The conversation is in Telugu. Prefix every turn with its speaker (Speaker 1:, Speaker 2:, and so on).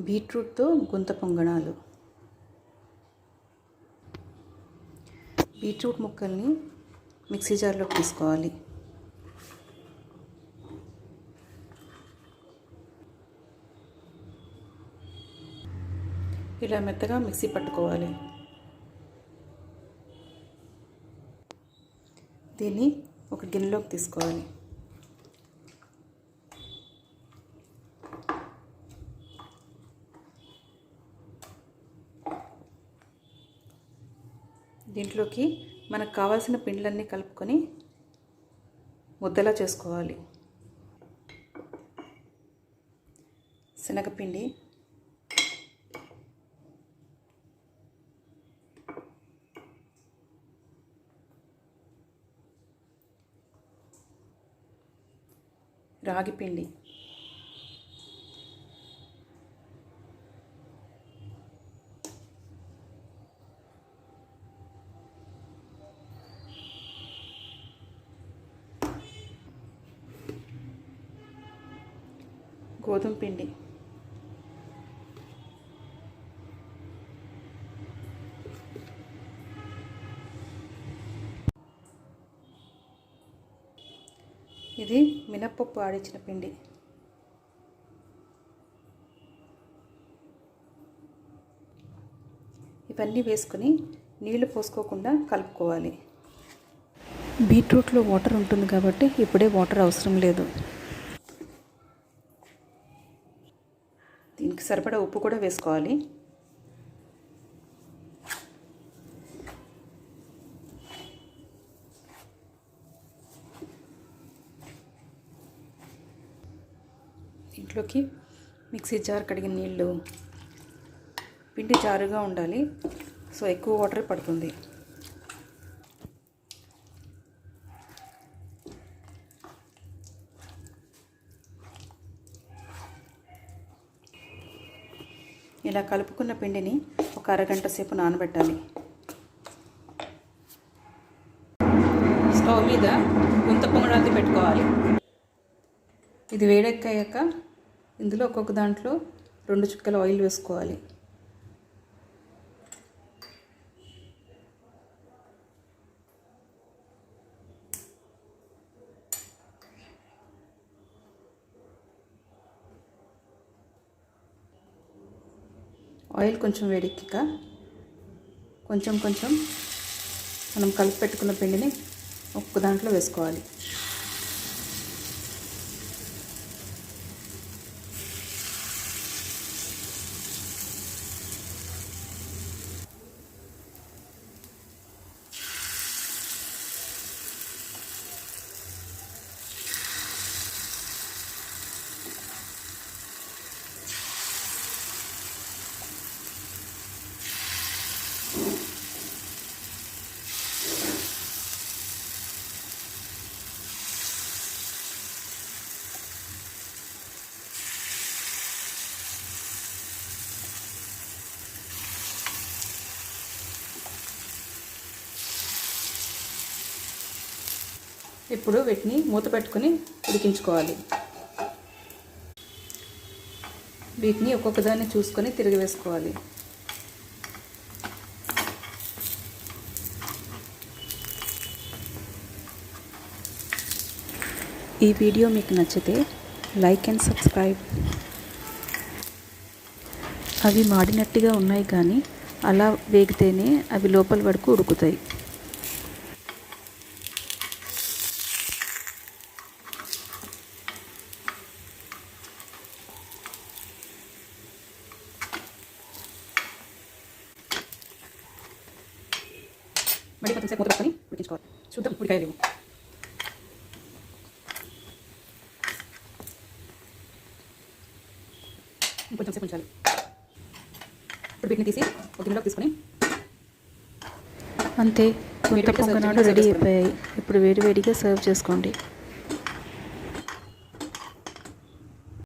Speaker 1: బీట్రూట్తో గుంత పొంగణాలు. బీట్రూట్ ముక్కల్ని మిక్సీ జార్లోకి తీసుకోవాలి. ఇలా మెత్తగా మిక్సీ పట్టుకోవాలి. దీన్ని ఒక గిన్నెలోకి తీసుకోవాలి. దీంట్లోకి మనకు కావాల్సిన పిండ్లన్నీ కలుపుకొని ముద్దలా చేసుకోవాలి. శనగపిండి రాగి పిండి గోధుమ పిండి. ఇది మినప్పప్పు ఆడించిన పిండి. ఇవన్నీ వేసుకొని నీళ్ళు పోసుకోకుండా కలుపుకోవాలి. బీట్రూట్లో వాటర్ ఉంటుంది కాబట్టి ఇప్పుడే వాటర్ అవసరం లేదు. సరిపడా ఉప్పు కూడా వేసుకోవాలి. దీంట్లోకి మిక్సీ జార్ కడిగిన నీళ్ళు పిండి జారుగా ఉండాలి. సో ఎక్కువ వాటర్ పడుతుంది. ఇలా కలుపుకున్న పిండిని ఒక అరగంట సేపు నానబెట్టాలి. స్టవ్ మీద గుంత పొంగడాది పెట్టుకోవాలి. ఇది వేడెక్కాక ఇందులో ఒక్కొక్క దాంట్లో రెండు చుక్కల ఆయిల్ వేసుకోవాలి. ఆయిల్ కొంచెం వేడెక్కిక కొంచెం కొంచెం మనం కలిపి పెట్టుకున్న పిండిని ఒక్క దాంట్లో వేసుకోవాలి. ఇప్పుడు వీటిని మూత పెట్టుకొని ఉడికించుకోవాలి. వీటిని ఒక్కొక్కదాన్ని చూసుకొని తిరిగి వేసుకోవాలి. ఈ వీడియో మీకు నచ్చితే లైక్ అండ్ సబ్స్క్రైబ్. అవి మాడినట్టుగా ఉన్నాయి కానీ అలా వేగితేనే అవి లోపల వరకు ఉడుకుతాయి. మళ్ళీ కొంచెం సేపు మూత పెట్టుకొని ఉడికించుకోవాలి. చూద్దాం ఉడికాయలేవు ఇంకొంచెం సేపు ఉంచాలి. ఇప్పుడు వీటిని తీసి ఒక గిన్నెలోకి తీసుకొని
Speaker 2: అంతే. గుంత పొంగనాలు రెడీ. అయిపోయాయి. ఇప్పుడు వేడివేడిగా సర్వ్ చేసుకోండి.